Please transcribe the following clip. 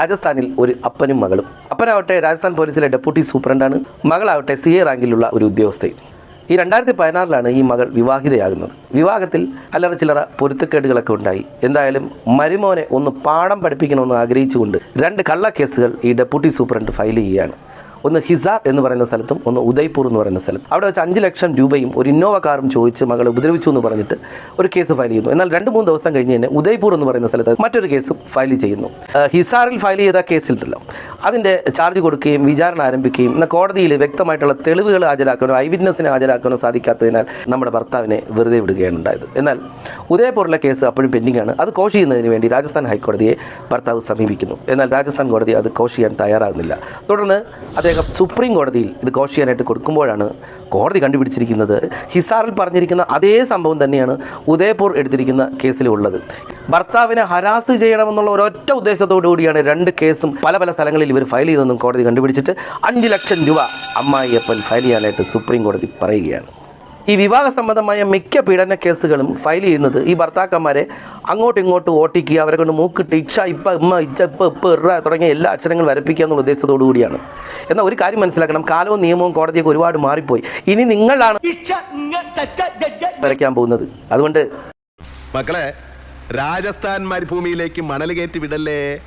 രാജസ്ഥാനിൽ ഒരു അപ്പനും മകളും. അപ്പനാവട്ടെ രാജസ്ഥാൻ പോലീസിലെ ഡെപ്യൂട്ടി സൂപ്രണ്ടാണ്. മകളാവട്ടെ സി എ റാങ്കിലുള്ള ഒരു ഉദ്യോഗസ്ഥയും ഈ രണ്ടായിരത്തി പതിനാറിലാണ് ഈ മകൾ വിവാഹിതയാകുന്നത്. വിവാഹത്തിൽ അല്ലറ ചില്ലറ പൊരുത്തക്കേടുകളൊക്കെ ഉണ്ടായി. എന്തായാലും മരുമോനെ ഒന്ന് പാഠം പഠിപ്പിക്കണമെന്ന് ആഗ്രഹിച്ചുകൊണ്ട് രണ്ട് കള്ളക്കേസുകൾ ഈ ഡെപ്യൂട്ടി സൂപ്രണ്ട് ഫയൽ ചെയ്യുകയാണ്. ഒന്ന് ഹിസാർ എന്ന് പറയുന്ന സ്ഥലത്തും ഒന്ന് ഉദയ്പൂർ എന്ന് പറയുന്ന സ്ഥലം അവിടെ വെച്ച് അഞ്ച് ലക്ഷം രൂപയും ഒരു ഇന്നോവ കാറും ചോദിച്ച് മകളെ ഉപദ്രവിച്ചു എന്ന് പറഞ്ഞിട്ട് ഒരു കേസ് ഫയൽ ചെയ്യുന്നു. എന്നാൽ രണ്ട് മൂന്ന് ദിവസം കഴിഞ്ഞ് തന്നെ ഉദയ്പൂർ എന്ന് പറയുന്ന സ്ഥലത്ത് മറ്റൊരു കേസ് ഫയൽ ചെയ്യുന്നു. ഹിസാറിൽ ഫയൽ ചെയ്ത കേസിലുണ്ടല്ലോ അതിന്റെ ചാർജ് കൊടുക്കുകയും വിചാരണ ആരംഭിക്കുകയും എന്നാൽ കോടതിയിൽ വ്യക്തമായിട്ടുള്ള തെളിവുകൾ ഹാജരാക്കാനോ ഐ വിറ്റ്നസിനെ ഹാജരാക്കാനോ സാധിക്കാത്തതിനാൽ നമ്മുടെ ഭർത്താവിനെ വെറുതെ വിടുകയാണ് ഉണ്ടായത്. എന്നാൽ ഉദയപൂരിലെ കേസ് അപ്പോഴും പെൻഡിംഗ് ആണ് അത് കോഷ് ചെയ്യുന്നതിന് വേണ്ടി രാജസ്ഥാൻ ഹൈക്കോടതിയെ ഭർത്താവ് സമീപിക്കുന്നു. എന്നാൽ രാജസ്ഥാൻ കോടതി അത് കോഷ് ചെയ്യാൻ തയ്യാറാകുന്നില്ല. തുടർന്ന് അദ്ദേഹം സുപ്രീം കോടതിയിൽ ഇത് കോഷ് ചെയ്യാനായിട്ട് കൊടുക്കുമ്പോഴാണ് കോടതി കണ്ടുപിടിച്ചിരിക്കുന്നത് ഹിസാറിൽ പറഞ്ഞിരിക്കുന്ന അതേ സംഭവം തന്നെയാണ് ഉദയപൂർ എടുത്തിരിക്കുന്ന കേസിലുള്ളത്. ഭർത്താവിനെ ഹരാസ് ചെയ്യണമെന്നുള്ള ഒരൊറ്റ ഉദ്ദേശത്തോടു കൂടിയാണ് രണ്ട് കേസും പല പല സ്ഥലങ്ങളിൽ ഇവർ ഫയൽ ചെയ്തെന്നും കോടതി കണ്ടുപിടിച്ചിട്ട് അഞ്ച് ലക്ഷം രൂപ അമ്മായിയപ്പൻ ഫയൽ ചെയ്യാനായിട്ട് സുപ്രീം കോടതി പറയുകയാണ്. ഈ വിവാഹ സംബന്ധമായ മിക്ക പീഡന കേസുകളും ഫയൽ ചെയ്യുന്നത് ഈ ഭർത്താക്കന്മാരെ അങ്ങോട്ടും ഇങ്ങോട്ടും ഓട്ടിക്കുക അവരെ കൊണ്ട് മൂക്കിട്ട് ഇച്ഛ ഇപ്പ ഇമ്മ ഇച്ച ഇപ്പ ഇപ്പ ഇറ തുടങ്ങിയ എല്ലാ അക്ഷരങ്ങളും വരപ്പിക്കുക എന്നുള്ള ഉദ്ദേശത്തോടു കൂടിയാണ് എന്നാൽ ഒരു കാര്യം മനസ്സിലാക്കണം കാലവും നിയമവും കോടതിയൊക്കെ ഒരുപാട് മാറിപ്പോയി. ഇനി നിങ്ങളാണ് വരയ്ക്കാൻ പോകുന്നത്. അതുകൊണ്ട് മക്കളെ രാജസ്ഥാൻ മരുഭൂമിയിലേക്ക് മണൽ കയറ്റി വിടല്ലേ?